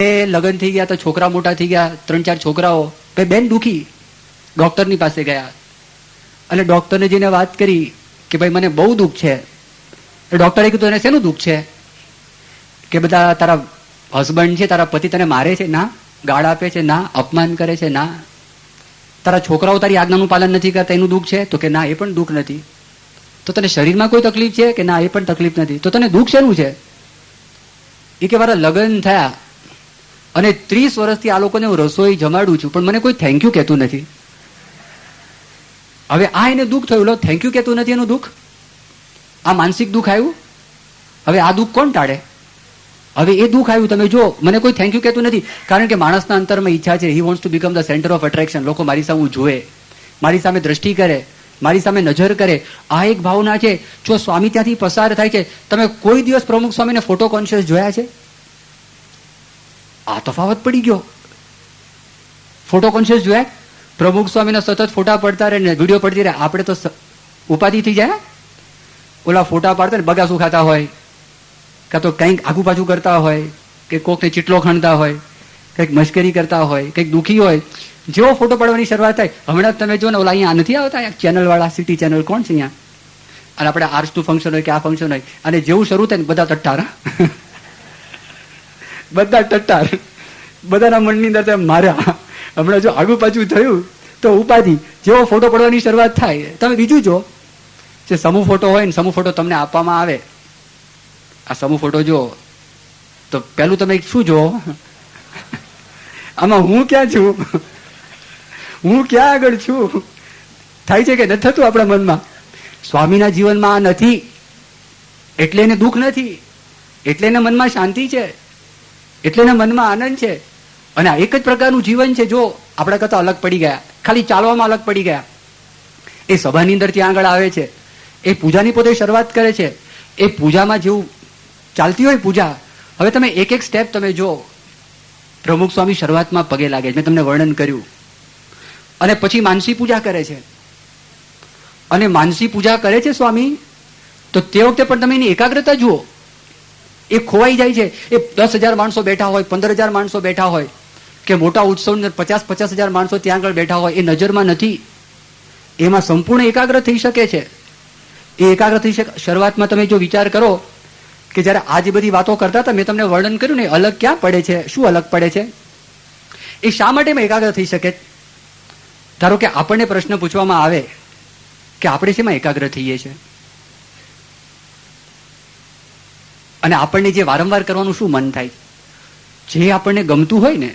એ લગ્ન થઈ ગયા, તો છોકરા મોટા થઈ ગયા, ત્રણ ચાર છોકરાઓ. બેન દુખી. ડોક્ટરની પાસે ગયા. અને ડોક્ટરને જઈને વાત કરી કે ભાઈ, મને બહુ દુઃખ છે. ડોક્ટરે કીધું એને શેનું દુઃખ છે? કે બધા, તારા હસબન્ડ છે, તારા પતિ તને મારે છે. ના, ગાળ આપે છે. ના, અપમાન કરે છે. ના. તારા છોકરાઓ તારી આજ્ઞાનું પાલન નથી કરતા, એનું દુઃખ છે? તો કે, ના, એ પણ દુઃખ નથી. તો તને શરીરમાં કોઈ તકલીફ છે? કે, ના, એ પણ તકલીફ નથી. તો તને દુઃખ શેનું છે? એ કે, મારા લગ્ન થયા. અને ત્રીસ વર્ષથી આ લોકોને હું રસોઈ જમાડું છું, પણ મને કોઈ થેન્ક યુ કહેતું નથી. હવે આ એને દુઃખ થયું, લો થેન્ક યુ કહેતું નથી એનું દુઃખ? આ માનસિક દુઃખ આવ્યું? હવે આ દુઃખ કોણ ટાળે? હવે એ દુઃખ આવ્યું, તમે જો મને કોઈ થેન્ક યુ કહેતું નથી. કારણ કે માણસના અંતરમાં ઈચ્છા છે he wants to become the centre of attraction લોકો મારી સામે જોવે મારી સામે દ્રષ્ટિ કરે, મારી સામે નજર કરે. આ એક ભાવના છે, જો સ્વામી ત્યાંથી પસાર થાય છે, તમે કોઈ દિવસ પ્રમુખ સ્વામીને ફોટો કોન્શિયસ જોયા છે? આ તફાવત પડી ગયો. ફોટો કોન્શિયસ જોયા પ્રમુખ સ્વામીના સતત ફોટા પડતા રહે ને વીડિયો પડતી રહે, આપણે તો ઉપાધિ થઈ જાય ઓલા ફોટા પાડતા ને બગાસું ખાતા હોય, કાં તો કંઈક આગુ પાછું કરતા હોય, કે કોકને ચીટલો ખણતા હોય, કંઈક મશ્કરી કરતા હોય, કંઈક દુઃખી હોય, જેવો ફોટો પાડવાની શરૂઆત થાય, હમણાં તમે જો ને, ઓલા અહીંયા નથી આવતા ચેનલ વાળા સિટી ચેનલ કોણ છે અહીંયા? અને આપણે આર્ટ્સ ફંક્શન હોય કે આ ફંક્શન હોય, અને જેવું શરૂ થાય ને, બધા ટટ્ટાર હા. બધા ટટ્ટાર. બધાના મનની અંદર માર્યા હમણાં જો આગુ પાછું થયું, તો ઉપાધિ. જેવો ફોટો પડવાની શરૂઆત થાય. તમે બીજું જો. જે સમૂહ ફોટો હોય ને સમૂહ ફોટો તમને આપવામાં આવે. આ સમૂહ ફોટો જો. તો પેલું તમે શું જો? આમાં હું ક્યાં છું? હું ક્યાં આગળ છું? થાય છે કે નથી થતું આપણા મનમાં? સ્વામીના જીવનમાં આ નથી. એટલે એને દુઃખ નથી. એટલે એને મનમાં શાંતિ છે. એટલે એના મનમાં આનંદ છે. અને આ એક જ પ્રકારનું જીવન છે, જો આપણા કરતા અલગ પડી ગયા. ખાલી ચાલવામાં અલગ પડી ગયા. એ સભાની અંદર ત્યાં આગળ આવે છે. એ પૂજાની પોતે શરૂઆત કરે છે. એ પૂજામાં જેવું ચાલતી હોય પૂજા. હવે તમે એક એક સ્ટેપ તમે જો પ્રમુખ સ્વામી શરૂઆતમાં પગે લાગે મેં તમને વર્ણન કર્યું. અને પછી માનસી પૂજા કરે છે. અને માનસી પૂજા કરે છે સ્વામી, તો તે વખતે પણ તમે એની એકાગ્રતા જુઓ. એ ખોવાઈ જાય છે. એ દસ હજાર માણસો બેઠા હોય, પંદર હજાર માણસો બેઠા હોય, કે મોટા ઉત્સવ પચાસ પચાસ હજાર માણસો ત્યાં આગળ બેઠા હોય, એ નજરમાં નથી. એમાં સંપૂર્ણ એકાગ્ર થઈ શકે છે. એ એકાગ્ર થઈ શકે. શરૂઆતમાં તમે જો વિચાર કરો કે જ્યારે આ જે બધી વાતો કરતા હતા, મેં તમને વર્ણન કર્યું ને અલગ ક્યાં પડે છે? શું અલગ પડે છે? એ શા માટે એમાં એકાગ્ર થઈ શકે? ધારો કે આપણને પ્રશ્ન પૂછવામાં આવે કે આપણે શેમાં એકાગ્ર થઈએ છીએ? અને આપણને જે વારંવાર કરવાનું શું મન થાય? જે આપણને ગમતું હોય ને,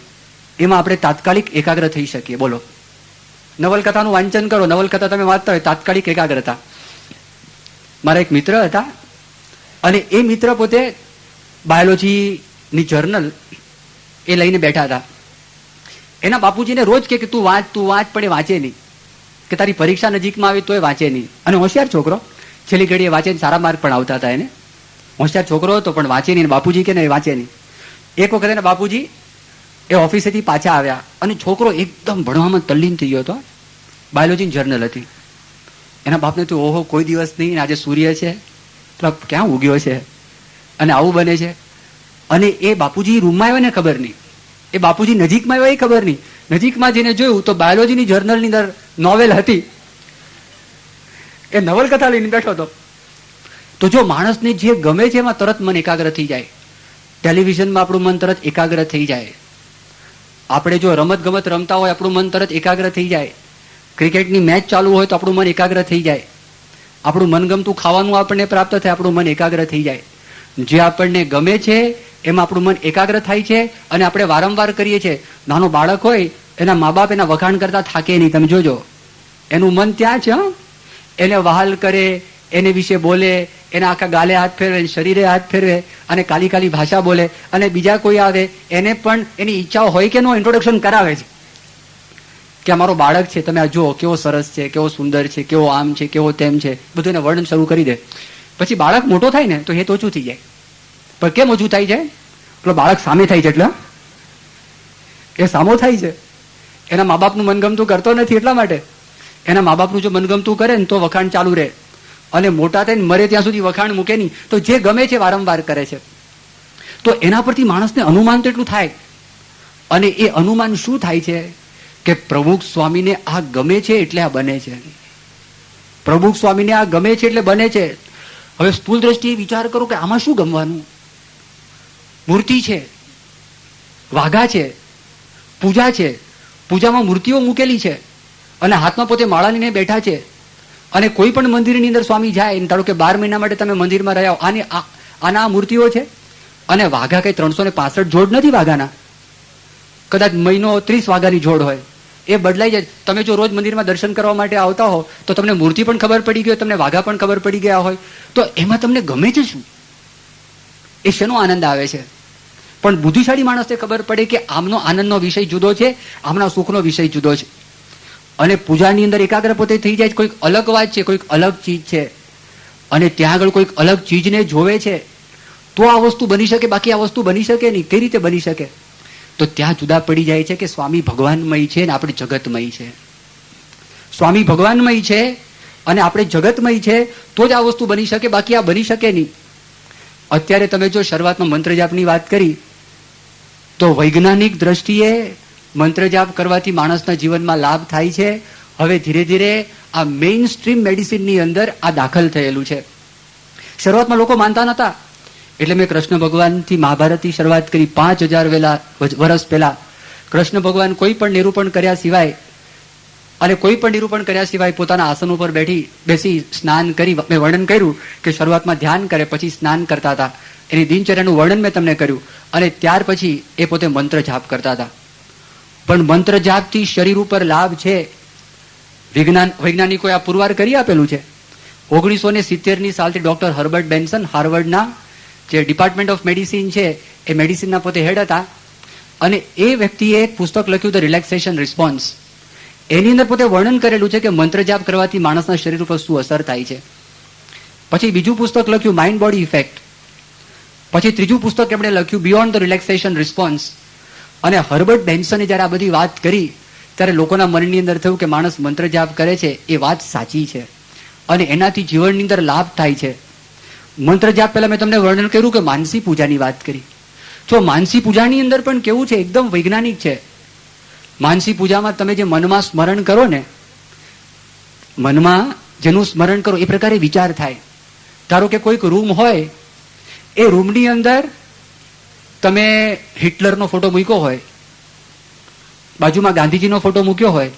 એમાં આપણે તાત્કાલિક એકાગ્ર થઈ શકીએ. બોલો. નવલકથાનું વાંચન કરો. નવલકથા તમે વાંચતા હોય, તાત્કાલિક એકાગ્રતા. મારા એક મિત્ર હતા, અને એ મિત્ર પોતે બાયોલોજીની જર્નલ એ લઈને બેઠા હતા. એના બાપુજીને રોજ કે તું વાંચ તું વાંચ, પણ એ વાંચે નહીં. કે તારી પરીક્ષા નજીકમાં આવી એ વાંચે નહીં. અને હોશિયાર છોકરો, છેલ્લી ઘડીએ વાંચે સારા માર્ક પણ આવતા હતા એને. હોશિયાર છોકરો હતો, પણ વાંચે નહીં બાપુજી કે નહીં વાંચે નહીં એક વખત એના બાપુજી એ ઓફિસેથી પાછા આવ્યા અને છોકરો એકદમ ભણવામાં તલ્લીન થઈ ગયો હતો. બાયોલોજી જર્નલ હતી. એના બાપને તો ઓહો, કોઈ દિવસ નહીં આજે સૂર્ય છે. ક્યાં ઉગ્યો છે? અને આવું બને છે. અને એ બાપુજી રૂમમાં આવ્યો ને ખબર નહીં. એ બાપુજી નજીકમાં આવ્યો એ ખબર નહીં. નજીકમાં જઈને જોયું તો બાયોલોજીની જર્નલની અંદર નોવેલ હતી. એ નવલકથા લઈને બેઠો હતો. તો જો માણસને જે ગમે છે એમાં તરત મન એકાગ્ર થઈ જાય. ટેલિવિઝનમાં આપણું મન તરત એકાગ્ર થઈ જાય. આપણે જો રમત ગમત રમતા હોય, આપણું મન તરત એકાગ્ર થઈ જાય. ક્રિકેટની મેચ ચાલુ હોય તો આપણું મન એકાગ્ર થઈ જાય. આપણું મનગમતું ખાવાનું આપણને પ્રાપ્ત થાય, આપણું મન એકાગ્ર થઈ જાય. જે આપણને ગમે છે, એમાં આપણું મન એકાગ્ર થાય છે અને આપણે વારંવાર કરીએ છીએ. નાનો બાળક હોય, એના મા બાપ એના વખાણ કરતા થાકે નહીં, તમે જોજો. એનું મન ત્યાં છે? એને વહાલ કરે એને વિશે બોલે, એના આખા ગાલે હાથ ફેરવે શરીરે હાથ ફેરવે, અને કાલી કાલી ભાષા બોલે, અને બીજા કોઈ આવે, એને પણ એની ઈચ્છા હોય કે નો ઇન્ટ્રોડક્શન કરાવે છે. કે અમારો બાળક છે, તમે આ જુઓ, કેવો સરસ છે, કેવો સુંદર છે, કેવો આમ છે, કેવો તેમ છે, બધું એને વર્ણન શરૂ કરી દે. પછી બાળક મોટો થાય ને, તો હેત ઓછું થઈ જાય. પણ કેમ ઓછું થાય છે પેલો બાળક સામે થાય છે એટલે. એ સામો થાય છે. એના મા બાપનું મનગમતું કરતો નથી એટલા માટે. એના મા બાપનું જો મનગમતું કરે ને, તો વખાણ ચાલુ રહે. અને મોટા થઈને મરે ત્યાં સુધી વખાણ મૂકે નહીં, તો જે ગમે છે વારંવાર કરે છે. તો એના પરથી માણસને અનુમાન તો એટલું થાય. અને એ અનુમાન શું થાય છે? કે પ્રમુખ સ્વામીને આ ગમે છે એટલે આ બને છે. પ્રમુખ સ્વામીને આ ગમે છે એટલે બને છે. હવે સ્થૂળ દ્રષ્ટિએ વિચાર કરો કે આમાં શું ગમવાનું? મૂર્તિ છે, વાઘા છે, પૂજા છે. પૂજામાં મૂર્તિઓ મૂકેલી છે. અને હાથમાં પોતે માળા લઈને બેઠા છે. અને કોઈ પણ મંદિરની અંદર સ્વામી જાય ધારો કે બાર મહિના માટે તમે મંદિરમાં રહ્યા આની આના મૂર્તિઓ છે? અને વાઘા કઈ ત્રણસો ને પાસઠ જોડ નથી વાઘાના? કદાચ મહિનો ત્રીસ વાઘાની જોડ હોય. એ બદલાઈ જાય. તમે જો રોજ મંદિરમાં દર્શન કરવા માટે આવતા હો, તો તમને મૂર્તિ પણ ખબર પડી ગઈ તમને વાઘા પણ ખબર પડી ગયા હોય. તો એમાં તમને ગમે છે શું? એ શેનો આનંદ આવે છે? પણ બુદ્ધિશાળી માણસને ખબર પડે કે આમનો આનંદનો વિષય જુદો છે, આમના સુખનો વિષય જુદો છે. અને પૂજાની અંદર એકાગ્ર પોતે થઈ જાય કોઈક અલગ વાત છે, કોઈક અલગ ચીજ છે. અને ત્યાં આગળ કોઈક અલગ ચીજને જોવે છે. તો આ વસ્તુ બની શકે, બાકી આ વસ્તુ બની શકે નહીં. કઈ રીતે બની શકે? તો ત્યાં જુદા પડી જાય છે કે સ્વામી ભગવાનમય છે અને આપણે જગતમય છે. સ્વામી ભગવાનમય છે અને આપણે જગતમય છે, તો જ આ વસ્તુ બની શકે, બાકી આ બની શકે નહીં. અત્યારે તમે જો શરૂઆતમાં મંત્ર જાપની વાત કરી, તો વૈજ્ઞાનિક દ્રષ્ટિએ મંત્ર જાપ કરવાથી માણસના જીવનમાં લાભ થાય છે. હવે ધીરે ધીરે આ મેઇન સ્ટ્રીમ મેડિસિનની અંદર આ દાખલ થયેલું છે. શરૂઆતમાં લોકો માનતા નતા એટલે મેં કૃષ્ણ ભગવાનથી મહાભારતની શરૂઆત કરી પાંચ હજાર વેલા વર્ષ પહેલા. કૃષ્ણ ભગવાન કોઈ પણ નિરૂપણ કર્યા સિવાય, અને કોઈ પણ નિરૂપણ કર્યા સિવાય પોતાના આસન ઉપર બેઠી, બેસી સ્નાન કરી, મેં વર્ણન કર્યું કે શરૂઆતમાં ધ્યાન કરે, પછી સ્નાન કરતા હતા. એની દિનચર્યાનું વર્ણન મેં તમને કર્યું. અને ત્યાર પછી એ પોતે મંત્ર જાપ કરતા હતા. પણ મંત્ર જાપથી શરીર ઉપર લાભ છે. વિજ્ઞાન, વૈજ્ઞાનિકોએ આ પુરવાર કરી આપેલું છે. ઓગણીસો ને સિત્તેરની સાલથી ડોક્ટર હર્બર્ટ બેન્સન હાર્વર્ડના જે ડિપાર્ટમેન્ટ ઓફ મેડિસિન છે, એ મેડિસિનના પોતે હેડ હતા. અને એ વ્યક્તિએ એક પુસ્તક લખ્યું ધ રિલેક્સેશન રિસ્પોન્સ. એની અંદર પોતે વર્ણન કરેલું છે કે મંત્ર જાપ કરવાથી માણસના શરીર ઉપર શું અસર થાય છે. પછી બીજું પુસ્તક લખ્યું માઇન્ડ બોડી ઇફેક્ટ પછી ત્રીજું પુસ્તક એમણે લખ્યું બિયોન્ડ ધ રિલેક્સેશન રિસ્પોન્સ અને હર્બર્ટ ડેન્સને જ્યારે આ બધી વાત કરી, ત્યારે લોકોના મનની અંદર થયું કે માણસ મંત્ર જાપ કરે છે, એ વાત સાચી છે. અને એનાથી જીવનની અંદર લાભ થાય છે. મંત્ર જાપ પહેલાં મેં તમને વર્ણન કર્યું કે માનસી પૂજાની વાત કરી. જો માનસી પૂજાની અંદર પણ કેવું છે, એકદમ વૈજ્ઞાનિક છે. માનસી પૂજામાં તમે જે મનમાં સ્મરણ કરો ને, મનમાં જેનું સ્મરણ કરો, એ પ્રકારે વિચાર થાય. ધારો કે કોઈક રૂમ હોય, એ રૂમની અંદર તમે હિટલરનો ફોટો મૂક્યો હોય, બાજુમાં ગાંધીજીનો ફોટો મૂક્યો હોય,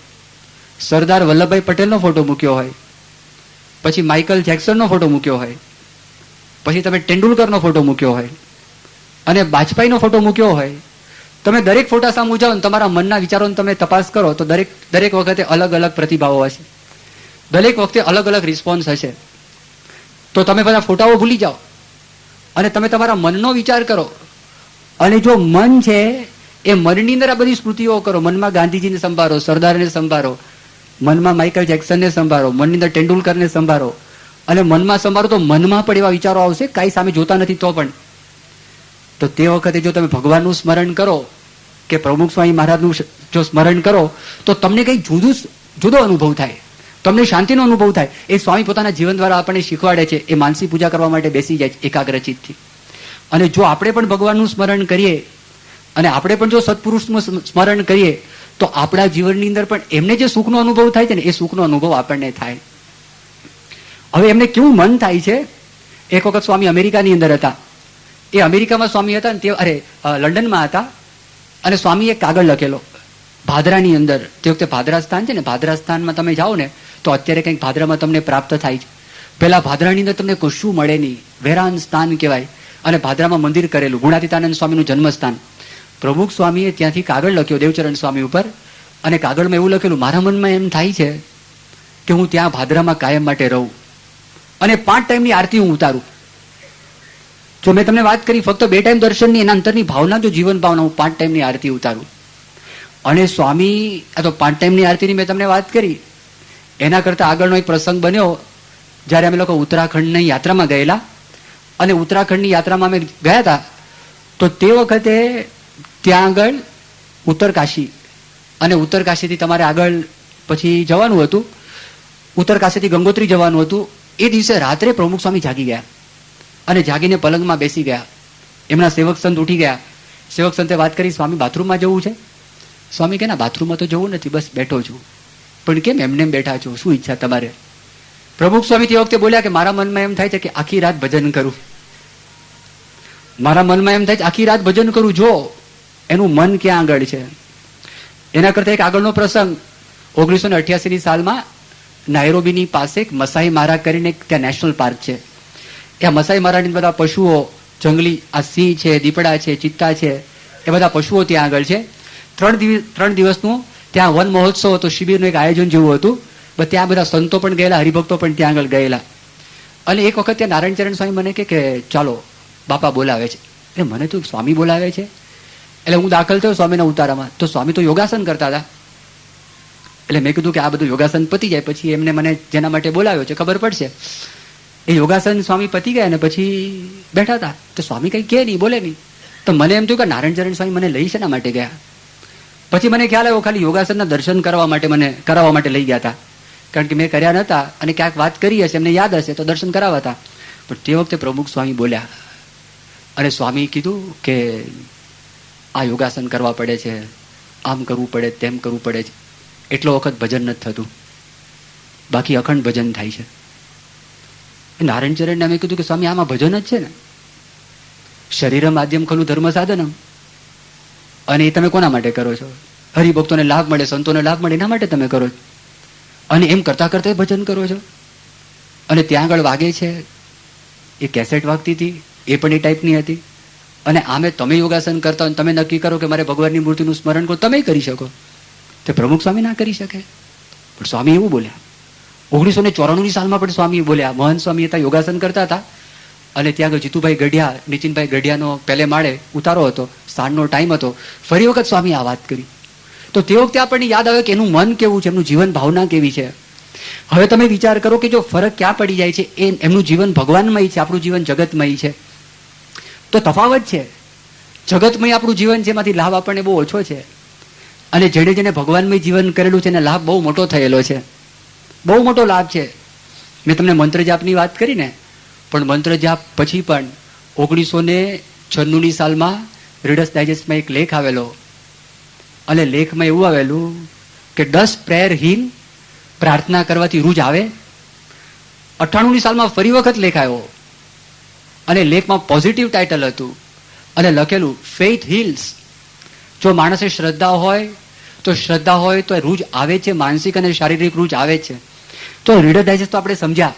સરદાર વલ્લભભાઈ પટેલનો ફોટો મૂક્યો હોય, પછી માઇકલ જેક્સનનો ફોટો મૂક્યો હોય, પછી તમે તેંડુલકરનો ફોટો મૂક્યો હોય, અને વાજપેયીનો ફોટો મૂક્યો હોય, તમે દરેક ફોટા સામે જાઓ ને તમારા મનના વિચારોને તમે તપાસ કરો, તો દરેક દરેક વખતે અલગ અલગ પ્રતિભાવો હશે. દરેક વખતે અલગ અલગ રિસ્પોન્સ હશે. તો તમે બધા ફોટાઓ ભૂલી જાઓ. અને તમે તમારા મનનો વિચાર કરો. અને જો મન છે, એ મનની અંદર આ બધી સ્મૃતિઓ કરો. મનમાં ગાંધીજીને સંભાળો સરદારને સંભાળો મનમાં માઇકલ જેક્સનને સંભાળો મનની અંદર તેંડુલકરને સંભાળો અને મનમાં સંભાળો તો મનમાં પણ એવા વિચારો આવશે, કાંઈ સામે જોતા નથી તો પણ. તો તે વખતે જો તમે ભગવાનનું સ્મરણ કરો, કે પ્રમુખ સ્વામી મહારાજનું જો સ્મરણ કરો, તો તમને કંઈક જુદું જુદો અનુભવ થાય. તમને શાંતિનો અનુભવ થાય. એ સ્વામી પોતાના જીવન દ્વારા આપણને શીખવાડે છે. એ માનસી પૂજા કરવા માટે બેસી જાય છે એકાગ્રચિતથી. અને જો આપણે પણ ભગવાનનું સ્મરણ કરીએ, અને આપણે પણ જો સત્પુરુષનું સ્મરણ કરીએ, તો આપણા જીવનની અંદર પણ એમને જે સુખનો અનુભવ થાય છે ને, એ સુખનો અનુભવ આપણને થાય. હવે એમને કેવું મન થાય છે? એક વખત સ્વામી અમેરિકાની અંદર હતા. એ અમેરિકામાં સ્વામી હતા ને, તે, અરે લંડનમાં હતા, અને સ્વામીએ કાગળ લખેલો. ભાદરાની અંદર. તે વખતે ભાદરા સ્થાન છે ને ભાદરા સ્થાનમાં તમે જાઓ ને, તો અત્યારે કંઈક ભાદરામાં તમને પ્રાપ્ત થાય છે. પેલા ભાદરાની અંદર તમને કશું મળે નહીં. વેરાન સ્થાન કહેવાય. અને ભાદરામાં મંદિર કરેલું. ગુણાતીતાનંદ સ્વામીનું જન્મસ્થાન. પ્રમુખ સ્વામીએ ત્યાંથી કાગળ લખ્યો દેવચરણ સ્વામી ઉપર. અને કાગળમાં એવું લખેલું, મારા મનમાં એમ થાય છે કે હું ત્યાં ભાદરામાં કાયમ માટે રહું. અને પાંચ ટાઈમની આરતી હું ઉતારું. જો મેં તમને વાત કરી, ફક્ત બે ટાઈમ દર્શનની, એના અંતરની ભાવના જો જીવન ભાવના હું પાંચ ટાઈમની આરતી ઉતારું. અને સ્વામી, આ તો પાંચ ટાઈમની આરતીની મેં તમને વાત કરી. એના કરતા આગળનો એક પ્રસંગ બન્યો, જ્યારે અમે લોકો ઉત્તરાખંડની યાત્રામાં ગયેલા. અને ઉત્તરાખંડની યાત્રામાં અમે ગયા હતા, તો તે વખતે ત્યાં આગળ ઉત્તરકાશી અને ઉત્તરકાશીથી તમારે આગળ પછી જવાનું હતું. ઉત્તરકાશીથી ગંગોત્રી જવાનું હતું. એ દિવસે રાત્રે પ્રમુખ સ્વામી જાગી ગયા અને જાગીને પલંગમાં બેસી ગયા. એમના સેવક સંત ઉઠી ગયા. સેવક સંતે વાત કરી, સ્વામી, બાથરૂમમાં જવું છે? સ્વામી કે, ના, બાથરૂમમાં તો જવું નથી, બસ બેઠો છું. પણ કેમ? એમને બેઠા છો? શું ઈચ્છા તમારે? પ્રમુખ સ્વામી તે વખતે બોલ્યા કે મારા મનમાં એમ થાય છે કે આખી રાત ભજન કરું. મારા મનમાં એમ થાય છે, આખી રાત ભજન કરું, જો એનું મન ક્યાં આગળ છે? એના કરતા એક આગળનો પ્રસંગ, ઓગણીસો ને અઠ્યાસીની સાલમાં નાયરોબીની પાસે એક મસાઈ મારા કરીને ત્યાં નેશનલ પાર્ક છે. ત્યાં મસાઈ મારાની બધા પશુઓ, જંગલી, આ સિંહ છે, દીપડા છે, ચિત્તા છે, એ બધા પશુઓ ત્યાં આગળ છે. ત્રણ દિવસ, ત્રણ દિવસનું ત્યાં વન મહોત્સવ હતો, શિબિરનું એક આયોજન જેવું હતું. ત્યાં બધા સંતો પણ ગયેલા, હરિભક્તો પણ ત્યાં આગળ ગયેલા. અને એક વખત ત્યાં નારાયણચરણ સ્વામી મને કે કે, ચાલો, બાપા બોલાવે છે. એ મને તો સ્વામી બોલાવે છે? એટલે હું દાખલ થયો સ્વામીના ઉતારામાં. તો સ્વામી તો યોગાસન કરતા હતા. એટલે મેં કીધું કે આ બધું યોગાસન પતી જાય, પછી એમને મને જેના માટે બોલાવ્યો છે ખબર પડશે. એ યોગાસન સ્વામી પતી ગયા ને પછી બેઠા હતા. તો સ્વામી કંઈ કહે નહીં, બોલે નહીં. તો મને એમ થયું કે નારાયણચરણ સ્વામી મને લઈ શેના માટે ગયા? પછી મને ખ્યાલ આવ્યો, ખાલી યોગાસનના દર્શન કરવા માટે મને, કરાવવા માટે લઈ ગયા હતા. કારણ કે મેં કર્યા નહોતા અને ક્યાંક વાત કરી હશે, એમને યાદ હશે, તો દર્શન કરાવતા. પણ તે વખતે પ્રમુખ સ્વામી બોલ્યા અને સ્વામી, કીધું કે આ યોગાસન કરવા પડે છે, આમ કરવું પડે, તેમ કરવું પડે છે. એટલો વખત ભજન નથી થતું. બાકી અખંડ ભજન થાય છે. નારાયણ ચરણને અમે કીધું કે, સ્વામી, આમાં ભજન જ છે ને? શરીર માધ્યમ ખલું ધર્મ સાધનમ. અને એ તમે કોના માટે કરો છો? હરિભક્તોને લાભ મળે, સંતોને લાભ મળે, એના માટે તમે કરો છો? અને એમ કરતા કરતા ભજન કરો છો. અને ત્યાં આગળ વાગે છે, એ કેસેટ વાગતી હતી, એ પણ એ ટાઈપની હતી. અને આમે તમે યોગાસન કરતા હોય તમે નક્કી કરો કે મારે ભગવાનની મૂર્તિનું સ્મરણ કરો તમે કરી શકો. તે પ્રમુખ સ્વામી ના કરી શકે. પણ સ્વામી એવું બોલ્યા. ઓગણીસો ને ચોરાણુંની સાલમાં પણ સ્વામી બોલ્યા મહંત સ્વામી હતા યોગાસન કરતા હતા. અને ત્યાં આગળ જીતુભાઈ ગઢિયા, નીતિનભાઈ ગઢિયાનો પહેલે માળે ઉતારો હતો, સાંજનો ટાઈમ હતો. ફરી વખત સ્વામી આ વાત કરી. તો તે વખતે આપણને યાદ આવે કે એનું મન કેવું છે, એમનું જીવન ભાવના કેવી છે. હવે તમે વિચાર કરો કે જો ફરક ક્યાં પડી જાય છે, એ એમનું જીવન ભગવાનમય છે, આપણું જીવન જગતમય છે. તો તફાવત છે. જગતમય આપણું જીવન છે, એમાંથી લાભ આપણને બહુ ઓછો છે. અને જેણે જેને ભગવાનમય જીવન કરેલું છે, એને લાભ બહુ મોટો થયેલો છે. બહુ મોટો લાભ છે. મેં તમને મંત્ર જાપની વાત કરી ને, પણ મંત્ર જાપ પછી પણ ઓગણીસો ને છન્નુની સાલમાં રીડર્સ ડાયજેસ્ટમાં એક લેખ આવેલો. અને લેખમાં એવું આવેલું કે દસ પ્રેયર હીલ પ્રાર્થના કરવાથી રૂજ આવે. અઠ્ઠાણુંની સાલમાં ફરી વખત લેખ આવ્યો અને લેખમાં પોઝિટિવ ટાઇટલ હતું. અને લખેલું ફેઇથ હિલ્સ જો માણસે શ્રદ્ધા હોય, તો શ્રદ્ધા હોય તો રૂજ આવે છે, માનસિક અને શારીરિક રૂજ આવે છે. તો રીડર ડાયજેસ્ટ તો આપણે સમજ્યા.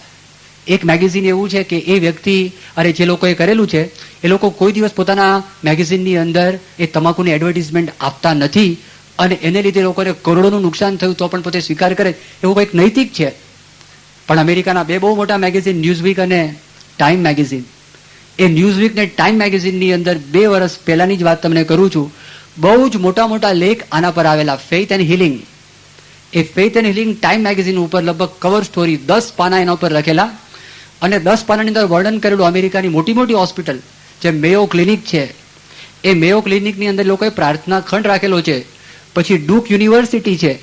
એક મેગેઝિન એવું છે કે એ વ્યક્તિ, અરે જે લોકોએ કરેલું છે, એ લોકો કોઈ દિવસ પોતાના મેગેઝિનની અંદર એ તમાકુની એડવર્ટિઝમેન્ટ આપતા નથી અને એને લીધે લોકોને કરોડોનું નુકસાન થયું તો પણ પોતે સ્વીકાર કરે, એવું કંઈક નૈતિક છે. પણ અમેરિકાના બે બહુ મોટા મેગેઝિન ન્યૂઝવીક અને ટાઈમ મેગેઝિન એ ન્યૂઝવીક ને ટાઈમ મેગેઝિનની અંદર બે વર્ષ પહેલાની જ વાત તમને કરું છું. બહુ જ મોટા મોટા લેખ આના પર આવેલા faith and healing A faith and healing time magazine ઉપર લગભગ કવર સ્ટોરી દસ પાના એના ઉપર લખેલા. અને દસ પાનાની અંદર વર્ણન કરેલું અમેરિકાની મોટી મોટી હોસ્પિટલ, જે મેયો ક્લિનિક છે. એ મેયો ક્લિનિકની અંદર લોકોએ પ્રાર્થના ખંડ રાખેલો છે. પછી ડુક યુનિવર્સિટી છે.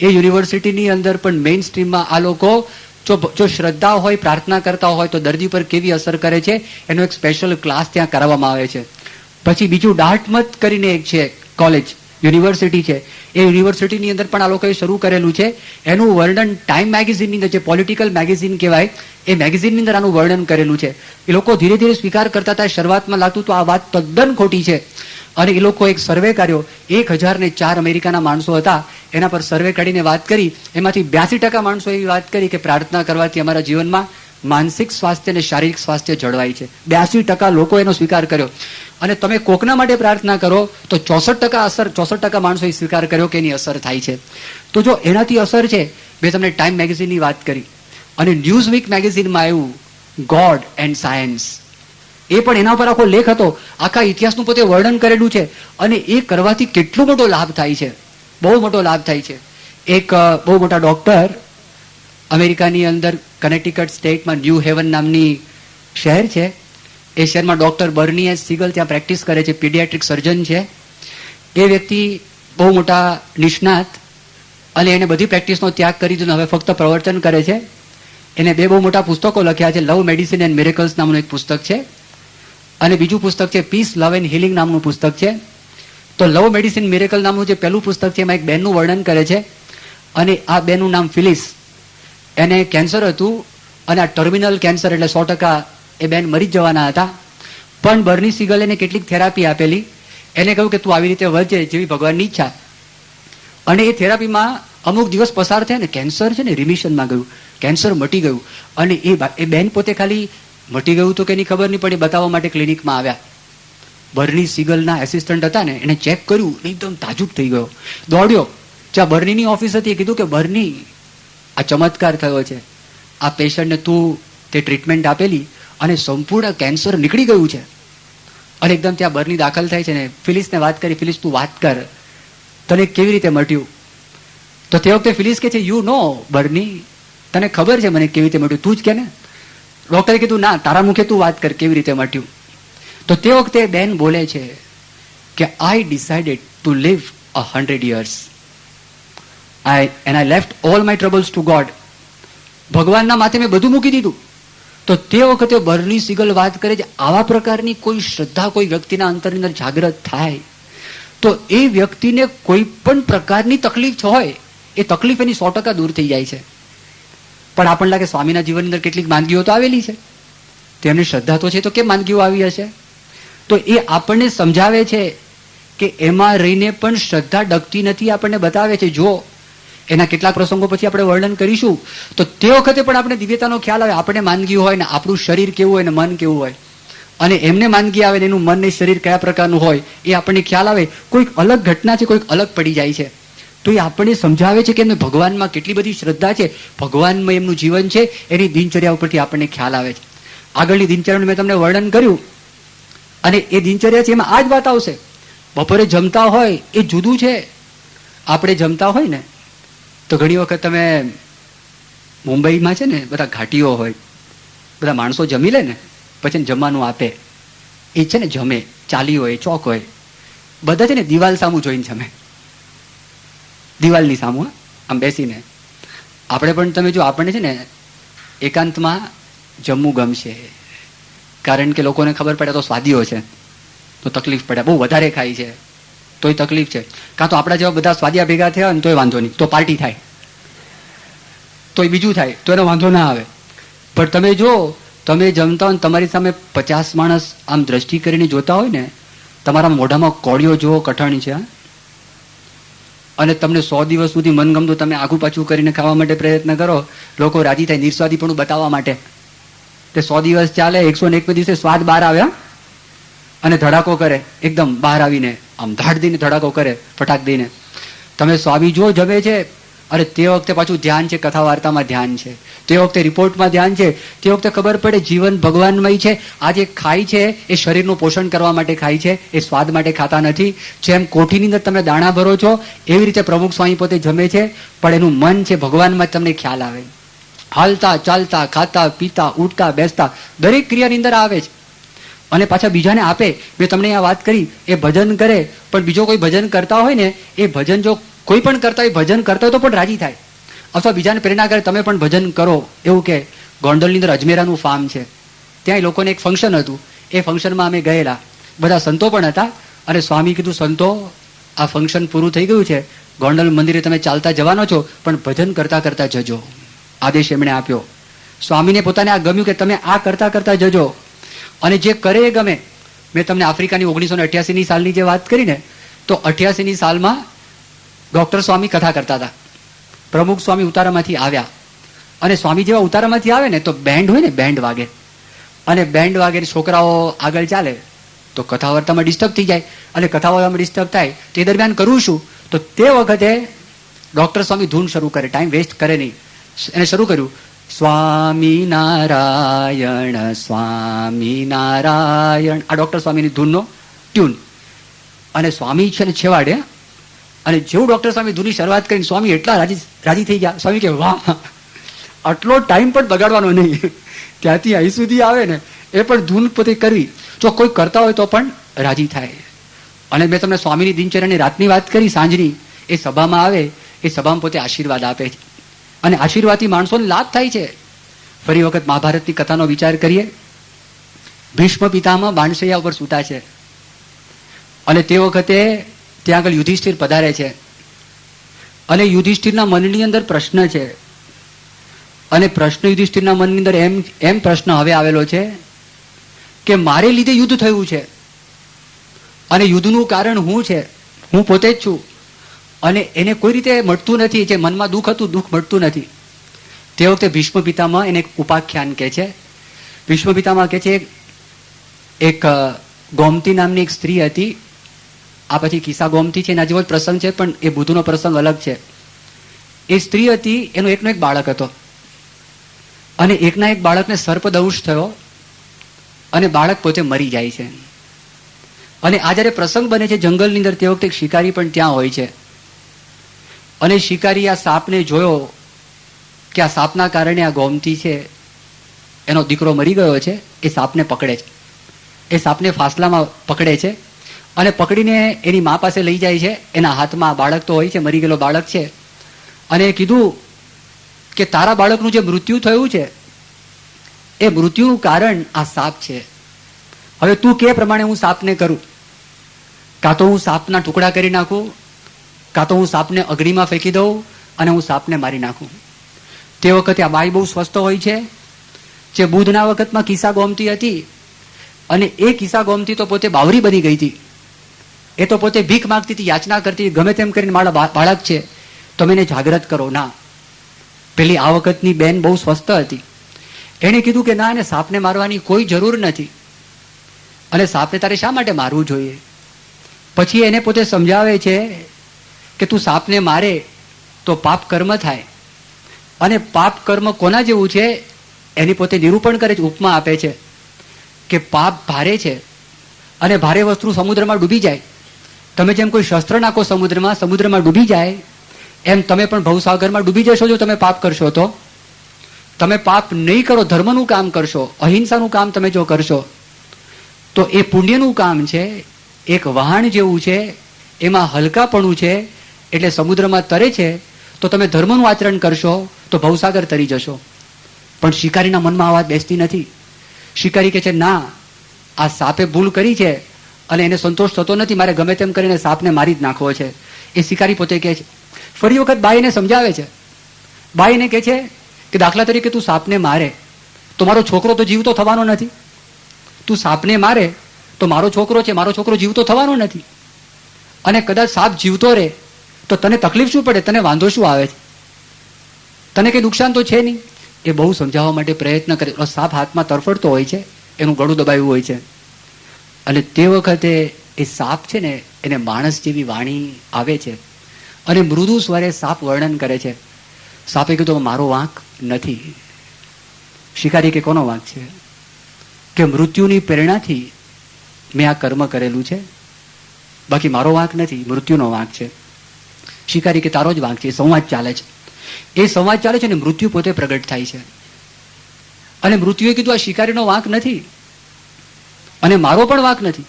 એ યુનિવર્સિટીની અંદર પણ મેઇન સ્ટ્રીમમાં આ લોકો જો જો શ્રદ્ધા હોય, પ્રાર્થના કરતા હોય, તો દર્દી પર કેવી અસર કરે છે, એનો એક સ્પેશિયલ ક્લાસ ત્યાં કરાવવામાં આવે છે. પછી બીજું ડાર્ટમથ કરીને એક છે, કોલેજ. યુનિવર્સિટી છે. એ યુનિવર્સિટીની અંદર પણ આ લોકોએ શરૂ કરેલું છે. એનું વર્ણન ટાઈમ મેગેઝિનની અંદર જે પોલિટિકલ મેગેઝિન કહેવાય, એ મેગેઝિનની અંદર આનું વર્ણન કરેલું છે. એ લોકો ધીરે ધીરે સ્વીકાર કરતા હતા, શરૂઆતમાં લાગતું તો આ વાત તદ્દન ખોટી છે. અને એ લોકો એક સર્વે કર્યો. એક હજાર ને ચાર અમેરિકાના માણસો હતા. એના પર સર્વે કરીને વાત કરી. એમાંથી બ્યાસી ટકા માણસો એવી વાત કરી કે પ્રાર્થના કરવાથી અમારા જીવનમાં માનસિક સ્વાસ્થ્ય અને શારીરિક સ્વાસ્થ્ય જળવાય છે. બ્યાસી ટકા લોકો એનો સ્વીકાર કર્યો. અને તમે કોકના માટે પ્રાર્થના કરો, તો ચોસઠ ટકા અસર, ચોસઠ ટકા માણસોએ સ્વીકાર કર્યો કે એની અસર થાય છે. તો જો એનાથી અસર છે, મેં તમને ટાઈમ મેગેઝિનની વાત કરી. અને ન્યૂઝ વીક મેગેઝિનમાં આવ્યું ગોડ એન્ડ સાયન્સ એ પણ એના પર આખો લેખ હતો. આખા ઇતિહાસનું પોતે વર્ણન કરેલું છે. અને એ કરવાથી કેટલો મોટો લાભ થાય છે. બહુ મોટો લાભ થાય છે. એક બહુ મોટા ડોક્ટર અમેરિકાની અંદર કનેક્ટિકટ સ્ટેટમાં ન્યૂ હેવન નામની શહેર છે. એ શહેરમાં ડૉક્ટર બર્ની સિગલ ત્યાં પ્રેક્ટિસ કરે છે. પીડિયાટ્રિક સર્જન છે. એ વ્યક્તિ બહુ મોટા નિષ્ણાત અને એને બધી પ્રેક્ટિસનો ત્યાગ કરી દીધો હવે ફક્ત પ્રવર્તન કરે છે. એને બે બહુ મોટા પુસ્તકો લખ્યા છે. લવ મેડિસિન એન્ડ મિરેકલ્સ નામનું એક પુસ્તક છે. અને બીજું પુસ્તક છે પીસ લવ એન્ડ હિલિંગ નામનું પુસ્તક છે. તો લવ મેડિસિન મિરેકલ નામનું જે પહેલું પુસ્તક છે એમાં એક બેનનું વર્ણન કરે છે. અને આ બેનનું નામ ફિલિસ એને કેન્સર હતું અને આ ટર્મિનલ કેન્સર એટલે સો ટકા એ બેન મરી જવાના હતા. પણ બર્ની સિગલ એને કેટલીક થેરાપી આપેલી. એને કહ્યું કે તું આવી રીતે વધજે જેવી ભગવાનની ઈચ્છા. અને એ થેરાપીમાં અમુક દિવસ પસાર થયા ને કેન્સર છે ને રિમિશનમાં ગયું. કેન્સર મટી ગયું. અને એ એ બેન પોતે ખાલી મટી ગયું તો કે એની ખબર નહીં પડી, બતાવવા માટે ક્લિનિકમાં આવ્યા. બર્ની સિગલના એસિસ્ટન્ટ હતા ને, એને ચેક કર્યું એકદમ તાજુબ થઈ ગયો. દોડ્યો. જ્યાં બર્નીની ઓફિસ હતી એ કીધું કે બર્ની આ ચમત્કાર થયો છે. આ પેશન્ટને તું તે ટ્રીટમેન્ટ આપેલી અને સંપૂર્ણ કેન્સર નીકળી ગયું છે. અને એકદમ ત્યાં બર્ની દાખલ થાય છે ને, ફિલિસને વાત કરી, ફિલિસ, તું વાત કર. તને કેવી રીતે મટ્યું તો તે વખતે ફિલિસ કે છે યુ નો બર્ની, તને ખબર છે મને કેવી રીતે મટ્યું તું જ કે ને? ડૉક્ટરે કીધું, ના, તારા મુખે તું વાત કર, કેવી રીતે મટ્યું તો તે વખતે બેન બોલે છે કે I decided to live a hundred years I and I left all my troubles to God ભગવાનના માથે મેં બધું મૂકી દીધું. તો તે વખતે બર્ની સિગલ વાત કરે છે, આવા પ્રકારની કોઈ શ્રદ્ધા કોઈ વ્યક્તિના અંતરની અંદર જાગ્રત થાય. તો એ વ્યક્તિને કોઈ પણ પ્રકારની તકલીફ હોય, એ તકલીફ એની સો ટકા દૂર થઈ જાય છે. પણ આપણને લાગે સ્વામીના જીવનની અંદર કેટલીક માંદગીઓ તો આવેલી છે. તેમની શ્રદ્ધા તો છે, તો કેમ માંદગીઓ આવી હશે? તો એ આપણને સમજાવે છે કે એમાં રહીને પણ શ્રદ્ધા ડગતી નથી, આપણને બતાવે છે જો એના કેટલાક પ્રસંગો પછી આપણે વર્ણન કરીશું. તો તે વખતે પણ આપણે દિવ્યતાનો ખ્યાલ આવે. આપણે માંદગી હોય ને આપણું શરીર કેવું હોય ને મન કેવું હોય. અને એમને માંદગી આવે ને એનું મન ને શરીર કયા પ્રકારનું હોય એ આપણને ખ્યાલ આવે. કોઈક અલગ ઘટના છે, કોઈક અલગ પડી જાય છે. તો એ આપણને સમજાવે છે કે એમને ભગવાનમાં કેટલી બધી શ્રદ્ધા છે. ભગવાનમાં એમનું જીવન છે. એની દિનચર્યા ઉપરથી આપણને ખ્યાલ આવે છે. આગળની દિનચર્યાનું મેં તમને વર્ણન કર્યું. અને એ દિનચર્યા છે, એમાં આ જ વાત આવશે. બપોરે જમતા હોય એ જુદું છે. આપણે જમતા હોય ને તો ઘણી વખત તમે મુંબઈમાં છે ને બધા ઘાટીઓ હોય, બધા માણસો જમી લે ને, પછી જમવાનું આપે. એ છે ને જમે, ચાલી હોય, ચોક હોય. બધા છે ને દિવાલ સામું જોઈને જમે. દિવાલની સામું આમ બેસીને. આપણે પણ તમે જો આપણને છે ને એકાંતમાં જમવું ગમશે. કારણ કે લોકોને ખબર પડે તો સ્વાદીઓ છે. તો તકલીફ પડે. બહુ વધારે ખાય છે. તોય તકલીફ છે. કાં તો આપણા જેવા બધા સ્વાદિયા ભેગા થયા ને તોય વાંધો નહીં. તો પાર્ટી થાય. તોય બીજું થાય. તો એનો વાંધો ના આવે. પણ તમે જો, તમે જમતા હોય તમારી સામે પચાસ માણસ આમ દ્રષ્ટિ કરીને જોતા હોય ને તમારા મોઢામાં કોળીઓ જુઓ, કઠણ છે અને તમને સો દિવસ સુધી મનગમતું તમે આગું પાછું કરીને ખાવા માટે પ્રયત્ન કરો, લોકો રાજી થાય, નિર્સ્વાદીપણું બતાવવા માટે. તે સો દિવસ ચાલે, એકસો ને એક દિવસે સ્વાદ બહાર આવ્યા અને ધડાકો કરે, એકદમ બહાર આવીને. આમ ધાડ દઈને ધડાકો કરે, ફટાક દઈને. તમે સ્વામી જો જમે છે, અરે તે વખતે પાછું ધ્યાન છે કથા વાર્તામાં ધ્યાન છે. તે વખતે રિપોર્ટમાં ધ્યાન છે. તે વખતે ખબર પડે જીવન ભગવાનમય છે. આ જે ખાય છે, એ શરીરનું પોષણ કરવા માટે ખાય છે, એ સ્વાદ માટે ખાતા નથી. જેમ કોઠીની અંદર તમે દાણા ભરો છો, એવી રીતે પ્રમુખ સ્વામી પોતે જમે છે, પણ એનું મન છે ભગવાનમાં તમને ખ્યાલ આવે. હાલતા ચાલતા, ખાતા, પીતા, ઉઠતા, બેસતા, દરેક ક્રિયાની અંદર આવે છે. અને પાછા બીજાને આપે. મેં તમને આ વાત કરી, એ ભજન કરે, પણ બીજો કોઈ ભજન કરતા હોય ને, એ ભજન જો કોઈ પણ કરતા હોય, ભજન કરતા હોય તો પણ રાજી થાય. અથવા બીજાને પ્રેરણા કરે, તમે પણ ભજન કરો. એવું કે, ગોંડલની અંદર અજમેરાનું ફાર્મ છે. ત્યાં લોકોને એક ફંક્શન હતું. એ ફંક્શનમાં અમે ગયેલા. બધા સંતો પણ હતા. અને સ્વામી કીધું, સંતો, આ ફંક્શન પૂરું થઈ ગયું છે. ગોંડલ મંદિરે તમે ચાલતા જવાનો છો, પણ ભજન કરતા કરતા જજો. આદેશ એમણે આપ્યો. સ્વામીને પોતાને આ ગમ્યું કે, તમે આ કરતા કરતા જજો. અને જે કરે એ ગમે. મેં તમને આફ્રિકાની ઓગણીસો અઠ્યાસીની સાલની જે વાત કરી ને, તો અઠ્યાસીની સાલમાં ડૉક્ટર સ્વામી કથા કરતા હતા. પ્રમુખ સ્વામી ઉતારામાંથી આવ્યા. અને સ્વામી જેવા ઉતારામાંથી આવે ને, તો બેન્ડ હોય ને બેન્ડ વાગે. અને બેન્ડ વાગે છોકરાઓ આગળ ચાલે, તો કથા વાર્તામાં ડિસ્ટર્બ થઈ જાય. અને કથા વાર્તામાં ડિસ્ટર્બ થાય, તે દરમિયાન કરું છું. તો તે વખતે ડોક્ટર સ્વામી ધૂન શરૂ કરે ટાઈમ વેસ્ટ કરે નહીં. એને શરૂ કર્યું. સ્વામી નારાયણ સ્વામી નારાયણ. આ ડોક્ટર સ્વામીની ધૂનનો ટ્યુન અને સ્વામી છે ને છેવાડે, અને જેવું ડોક્ટર સ્વામી ધૂની શરૂઆત કરીને સ્વામી એટલા રાજી રાજી થઈ ગયા. સ્વામી કે, વાહ, આટલો ટાઈમ પણ બગાડવાનો નહીં. ત્યાંથી અહીં સુધી આવે ને, એ પણ ધૂન પોતે કરવી. જો કોઈ કરતા હોય તો પણ રાજી થાય. અને મેં તમને સ્વામીની દિનચર્યાની રાતની વાત કરી, સાંજની. એ સભામાં આવે, એ સભામાં પોતે આશીર્વાદ આપે છે. અને આશીર્વાદથી માણસોને લાભ થાય છે. ફરી વખત મહાભારતની કથાનો વિચાર કરીએ. ભીષ્મ પિતામાં બાણસૈયા ઉપર સૂતા છે. અને તે વખતે ત્યાં આગળ યુધિષ્ઠિર પધારે છે. અને યુધિષ્ઠિરના મનની અંદર પ્રશ્ન છે. અને પ્રશ્ન યુધિષ્ઠિરના મનની અંદર એમ એમ પ્રશ્ન હવે આવેલો છે કે મારે લીધે યુદ્ધ થયું છે. અને યુદ્ધનું કારણ હું છે? હું પોતે જ છું. અને એને કોઈ રીતે મળતું નથી, જે મનમાં દુઃખ હતું, દુઃખ મળતું નથી. તે વખતે ભીષ્મ પિતામાં એને એક ઉપાખ્યાન કહે છે. ભીષ્મ પિતામાં કહે છે, એક ગોમતી નામની એક સ્ત્રી હતી. આ પછી કિસ્સા ગોમતી છે, એના જેવો પ્રસંગ છે, પણ એ બુદ્ધનો પ્રસંગ અલગ છે. એ સ્ત્રી હતી, એનો એકનો એક બાળક હતો. અને એકના એક બાળકને સર્પદંશ થયો, અને બાળક પોતે મરી જાય છે. અને આ જ્યારે પ્રસંગ બને છે જંગલની અંદર, તે વખતે શિકારી પણ ત્યાં હોય છે. અને શિકારી આ સાપને જોયો કે આ સાપના કારણે આ ગોમતી છે, એનો દીકરો મરી ગયો છે, એ સાપને પકડે છે. એ સાપને ફાસલામાં પકડે છે અને પકડીને એની મા પાસે લઈ જાય છે. એના હાથમાં બાળક તો હોય છે, મરી ગયેલો બાળક છે. અને કીધું કે તારા બાળકનું જે મૃત્યુ થયું છે, એ મૃત્યુનું કારણ આ સાપ છે. હવે તું કે પ્રમાણે હું સાપને કરું? કાં તો હું સાપના ટુકડા કરી નાખું? કાં તો હું સાપને અગ્નિમાં ફેંકી દઉં અને હું સાપને મારી નાખું. તે વખતે આ બાઈ બહુ સ્વસ્થ હોય છે, જે બુધના વખતમાં કિસ્સા ગોમતી હતી અને એ કિસ્સા ગોમતી તો પોતે બાવરી બની ગઈ હતી. એ તો પોતે ભીખ માગતી હતી, યાચના કરતી ગમે તેમ કરીને મારા બાળક છે, તમે એને જાગ્રત કરો, ના. પેલી આ વખતની બેન બહુ સ્વસ્થ હતી. એણે કીધું કે, ના, એને સાપને મારવાની કોઈ જરૂર નથી. અને સાપને તારે શા માટે મારવું જોઈએ? પછી એને પોતે સમજાવે છે કે તું સાપને મારે, તો પાપ કર્મ થાય. અને પાપ કર્મ કોના જેવું છે? એની પોતે નિરૂપણ કરે છે, ઉપમા આપે છે કે પાપ ભારે છે અને ભારે વસ્તુ સમુદ્રમાં ડૂબી જાય. તમે જેમ કોઈ શસ્ત્ર નાખો સમુદ્રમાં સમુદ્રમાં ડૂબી જાય, એમ તમે પણ ભવસાગરમાં ડૂબી જશો જો તમે પાપ કરશો તો. તમે પાપ નહીં કરો, ધર્મનું કામ કરશો, અહિંસાનું કામ તમે જો કરશો, તો એ પુણ્યનું કામ છે, એક વહાણ જેવું છે, એમાં હલકાપણું છે એટલે સમુદ્રમાં તરે છે, તો તમે ધર્મનું આચરણ કરશો, તો ભવસાગર તરી જશો. પણ શિકારીના મનમાં આ વાત બેસતી નથી. શિકારી કે છે, ના, આ સાપે ભૂલ કરી છે અને એને સંતોષ થતો નથી, મારે ગમે તેમ કરીને સાપને મારી જ નાખવો છે. એ શિકારી પોતે કહે છે. ફરી વખત બાઈને સમજાવે છે. બાઈને કહે છે કે, દાખલા તરીકે તું સાપને મારે, તો મારો છોકરો તો જીવતો થવાનો નથી. તું સાપને મારે, તો મારો છોકરો છે, મારો છોકરો જીવતો થવાનો નથી. અને કદાચ સાપ જીવતો રહે તો તને તકલીફ શું પડે? તને વાંધો શું આવે છે? તને કંઈ નુકસાન તો છે નહીં. એ બહુ સમજાવવા માટે પ્રયત્ન કરે. સાપ હાથમાં તરફડતો હોય છે, એનું ગળું દબાવ્યું હોય છે. અને તે વખતે એ સાપ છે ને, એને માણસ જેવી વાણી આવે છે. અને મૃદુ સ્વરે સાપ વર્ણન કરે છે. સાપે કીધું, મારો વાંક નથી. શિકારી કે, કોનો વાંક છે? કે, મૃત્યુની પ્રેરણાથી મેં આ કર્મ કરેલું છે. બાકી મારો વાંક નથી, મૃત્યુનો વાંક છે. શિકારી કે તારો જ વાંક છે સંવાદ ચાલે છે. એ સંવાદ ચાલે છે ને મૃત્યુ પોતે પ્રગટ થાય છે. અને મૃત્યુએ કીધું, આ શિકારીનો વાંક નથી. અને મારો પણ વાંક નથી.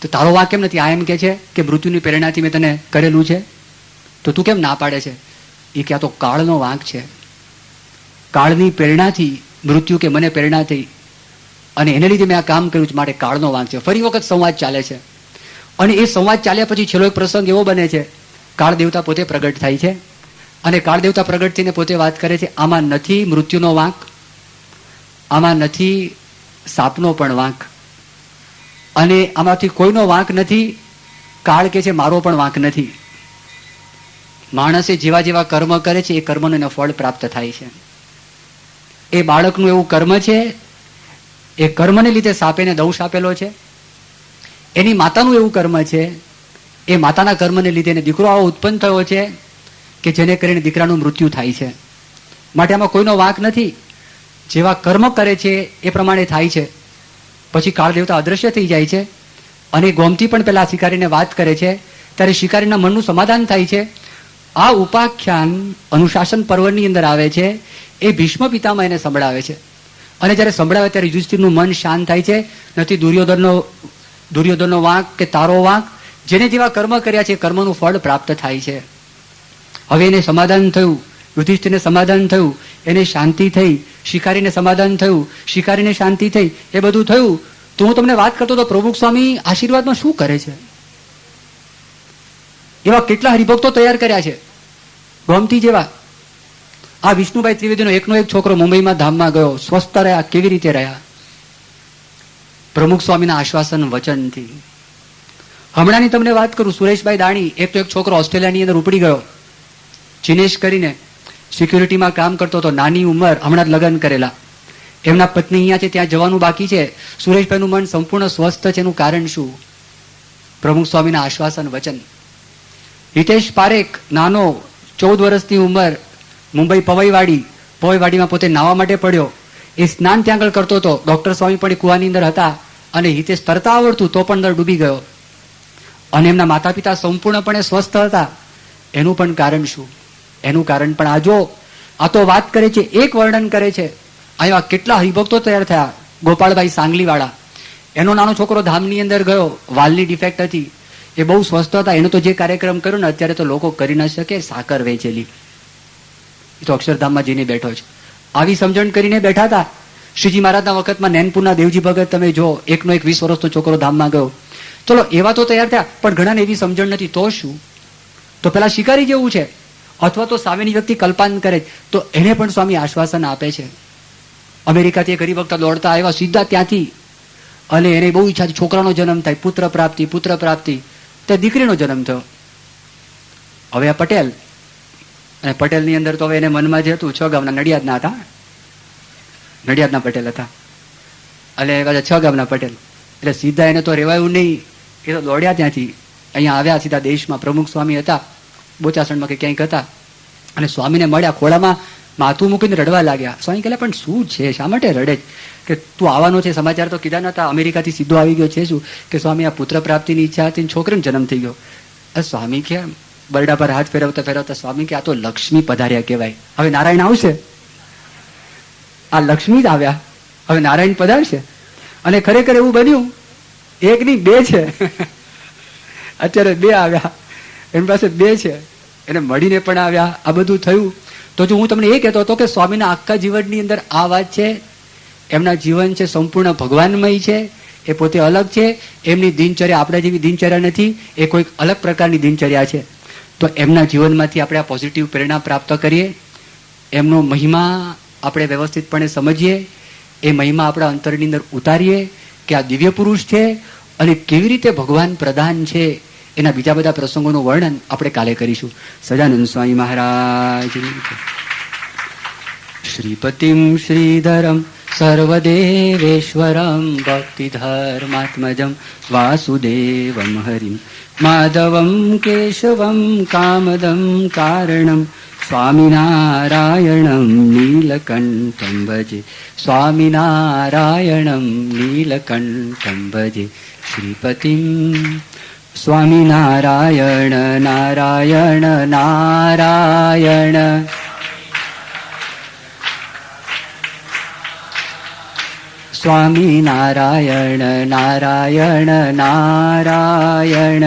તો તારો વાંક કેમ નથી? આ એમ કે છે કે મૃત્યુની પ્રેરણાથી મેં તને કરેલું છે? તો તું કેમ ના પાડે છે? એ ક્યાં તો કાળનો વાંક છે. કાળની પ્રેરણાથી, મૃત્યુ કે મને પ્રેરણા થઈ. અને એને લીધે મેં આ કામ કર્યું છે માટે કાળનો વાંક છે. ફરી વખત સંવાદ ચાલે છે. અને એ સંવાદ ચાલ્યા પછી છેલ્લો એક પ્રસંગ એવો બને છે કાળ દેવતા પોતે પ્રગટ થાય છે. અને કાળ દેવતા પ્રગટ થઈને પોતે વાત કરે છે, આમાં નથી મૃત્યુનો વાંક, આમાં નથી સાપનો પણ વાંક. અને આમાંથી કોઈનો વાંક નથી, કાળ કે છે મારો પણ વાંક નથી. માણસે જેવા જેવા કર્મ કરે છે, એ કર્મનું એને ફળ પ્રાપ્ત થાય છે. એ બાળકનું એવું કર્મ છે, એ કર્મને લીધે સાપેને દંશ આપેલો છે. એની માતાનું એવું કર્મ છે એ માતાના કર્મને લીધે એને દીકરો આવો ઉત્પન્ન થયો છે કે જેને કરીને દીકરાનું મૃત્યુ થાય છે. માટે આમાં કોઈનો વાંક નથી. જેવા કર્મ કરે છે એ પ્રમાણે થાય છે. પછી કાળ દેવતા અદ્રશ્ય થઈ જાય છે અને ગોમતી પણ પેલા શિકારીને વાત કરે છે. ત્યારે શિકારીના મનનું સમાધાન થાય છે. આ ઉપાખ્યાન અનુશાસન પર્વની અંદર આવે છે. એ ભીષ્મ પિતામાં એને સંભળાવે છે. અને જ્યારે સંભળાવે ત્યારે યુધિષ્ઠિરનું મન શાંત થાય છે. નથી દુર્યોધનનો દુર્યોધનનો વાંક કે તારો વાંક જેને જેવા કર્મ કર્યા છે, કર્મનું ફળ પ્રાપ્ત થાય છે. હવે એને સમાધાન થયું. યુધિષ્ઠિરને સમાધાન થયું. એને શાંતિ થઈ. શિકારીને સમાધાન થયું. શિકારીને શાંતિ થઈ. એ બધું થયું. તો હું તમને વાત કરતો તો પ્રભુ સ્વામી આશીર્વાદમાં શું કરે છે? એવા કેટલા હરિભક્તો તૈયાર કર્યા છે. ગોમતી જેવા. આ વિષ્ણુભાઈ ત્રિવેદીનો એકનો એક છોકરો મુંબઈમાં ધામમાં ગયો. સ્વસ્થ રહ્યા, કેવી રીતે રહ્યા? પ્રમુખ સ્વામીના આશ્વાસન વચનથી. હમણાંની તમને વાત કરું, સુરેશભાઈ દાણી, એક તો એક છોકરો ઓસ્ટ્રેલિયાની અંદર ઉપડી ગયો. ચિનેશ કરીને સિક્યુરિટીમાં કામ કરતો હતો, નાની ઉંમર, હમણાં જ લગ્ન કરેલા. એમના પત્ની અહીંયા છે, ત્યાં જવાનું બાકી છે. સુરેશભાઈનું મન સંપૂર્ણ સ્વસ્થ છે, એનું કારણ શું? પ્રમુખ સ્વામીના આશ્વાસન વચન. હિતેશ પારેખ, નાનો, ચૌદ વર્ષની ઉંમર, મુંબઈ પવઈવાડી, પવઈવાડીમાં પોતે નાવા માટે પડ્યો. એ સ્નાન ત્યાં આગળ કરતો હતો. ડોક્ટર સ્વામી પણ કુવાની અંદર હતા અને હિતેશ તરતા આવડતું તો પણ અંદર ડૂબી ગયો. અને એમના માતા પિતા સંપૂર્ણપણે સ્વસ્થ હતા. એનું પણ કારણ શું? એનું કારણ પણ આ જો, આ તો વાત કરે છે, એક વર્ણન કરે છે. અહીંયા કેટલા હરિભક્તો તૈયાર થયા, ગોપાળભાઈ સાંગલીવાળા. એનો નાનો છોકરો ધામની અંદર ગયો, વાલની ડિફેક્ટ હતી. એ બહુ સ્વસ્થ હતા. એનો તો જે કાર્યક્રમ કર્યો ને, અત્યારે તો લોકો કરી ન શકે, સાકર વેચેલી. એ તો અક્ષરધામમાં જઈને બેઠો છે. આવી સમજણ કરીને બેઠા હતા. શ્રીજી મહારાજના વખતમાં નૈનપુરના દેવજી ભગત તમે જો, એકનો એક વીસ વર્ષનો છોકરો ધામમાં ગયો. ચલો, એવા તો તૈયાર થયા, પણ ઘણાને એવી સમજણ નથી, તો શું? તો પેલા શિકારી જેવું છે, અથવા તો સામેની વ્યક્તિ કલ્પાન કરે તો એને પણ સ્વામી આશ્વાસન આપે છે. અમેરિકાથી ગરીબ વખત દોડતા આવ્યા, સીધા ત્યાંથી. અને એને બહુ ઈચ્છા છોકરાનો જન્મ થાય, પુત્ર પ્રાપ્તિ પુત્ર પ્રાપ્તિ. તે દીકરીનો જન્મ થયો. હવે આ પટેલ, અને પટેલની અંદર તો હવે એને મનમાં જે હતું, છ ગામના નડિયાદના હતા. નડિયાદના પટેલ હતા. એટલે છ ગામના પટેલ. એટલે સીધા એને તો રેવાયું નહીં. એ તો દોડ્યા ત્યાંથી. અહીંયા આવ્યા, સીધા દેશમાં પ્રમુખ સ્વામી હતા. બોચાસણમાં કે ક્યાંક હતા. અને સ્વામીને મળ્યા ખોળામાં, માથું મૂકીને રડવા લાગ્યા. સ્વામી કહે પણ શું છે? શા માટે રડે જ કે તું આવવાનો છે? સમાચાર તો કીધા નતા. અમેરિકાથી સીધો આવી ગયો છે શું? કે સ્વામી આ પુત્ર પ્રાપ્તિની ઈચ્છા હતી છોકરીનો જન્મ થઈ ગયો. અરે સ્વામી કે, બરડા પર હાથ ફેરવતા ફેરવતા સ્વામી કે, આ તો લક્ષ્મી પધાર્યા કહેવાય. હવે નારાયણ આવશે? આ લક્ષ્મી જ આવ્યા. હવે નારાયણ પધારશે? અને ખરેખર એવું બન્યું? એક નહીં બે છે. અત્યારે બે આવ્યા. એની પાસે બે છે. એને મળીને પણ આવ્યા. આ બધું થયું. તો જો હું તમને એ કહેતો હતો કે સ્વામીના આખા જીવનની અંદર આ વાત છે, એમના જીવન છે સંપૂર્ણ ભગવાનમય છે, એ પોતે અલગ છે, એમની દિનચર્યા આપણા જેવી દિનચર્યા નથી, એ કોઈક અલગ પ્રકારની દિનચર્યા છે. તો એમના જીવનમાંથી આપણે આ પોઝિટિવ પ્રેરણા પ્રાપ્ત કરીએ. એમનો મહિમા આપણે વ્યવસ્થિતપણે સમજીએ. એ મહિમા આપણા અંતરની અંદર ઉતારીએ કે આ દિવ્ય પુરુષ છે અને કેવી રીતે ભગવાન પ્રધાન છે એના બીજા બધા પ્રસંગોનું વર્ણન આપણે કાલે કરીશું. સજાનંદ સ્વામી મહારાજ શ્રીપતિમ શ્રીધરમ સર્વદેવેશ્વરમ ભક્તિધર્માત્મજમ વાસુદેવમ હરિમ. માધવમ કેશવમ કામદમ કારણમ સ્વામિનારાયણમ નીલકંઠમ ભજે સ્વામિનારાયણમ નીલકંઠમ ભજે શ્રીપતિમ સ્વામિનારાયણ નારાયણ નારાયણ સ્વામિનારાયણ નારાયણ નારાયણ